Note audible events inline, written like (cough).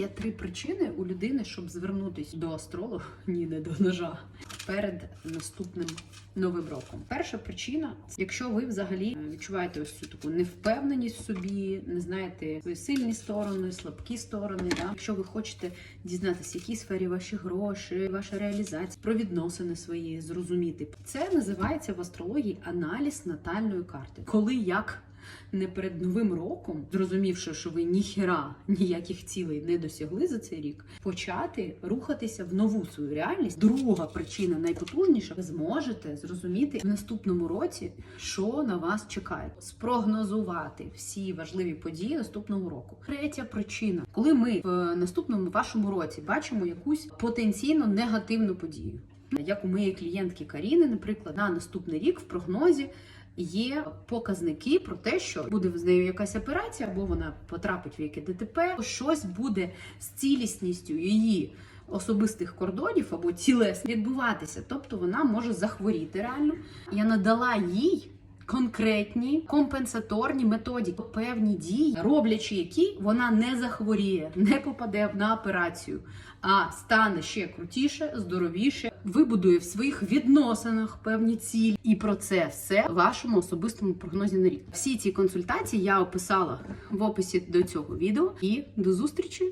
Є три причини у людини, щоб звернутися до астролога, (laughs) ні, не до ножа, перед наступним новим роком. Перша причина, якщо ви взагалі відчуваєте ось цю таку невпевненість в собі, не знаєте свої сильні сторони, слабкі сторони. Да? Якщо ви хочете дізнатися, в якій сфері ваші гроші, ваша реалізація, про відносини свої, зрозуміти. Це називається в астрології аналіз натальної карти. Коли як не перед новим роком, зрозумівши, що ви ніхіра ніяких цілей не досягли за цей рік, почати рухатися в нову свою реальність. Друга причина найпотужніша, ви зможете зрозуміти в наступному році, що на вас чекає, спрогнозувати всі важливі події наступного року. Третя причина, коли ми в наступному вашому році бачимо якусь потенційно негативну подію. Як у моєї клієнтки Каріни, наприклад, на наступний рік в прогнозі є показники про те, що буде з нею якась операція, або вона потрапить в яке ДТП, щось буде з цілісністю її. Особистих кордонів або тілес відбуватися, тобто вона може захворіти реально. Я надала їй конкретні компенсаторні методики, певні дії, роблячи які вона не захворіє, не попаде на операцію, а стане ще крутіше, здоровіше, вибудує в своїх відносинах певні цілі. І про це все в вашому особистому прогнозі на рік. Всі ці консультації я описала в описі до цього відео. І до зустрічі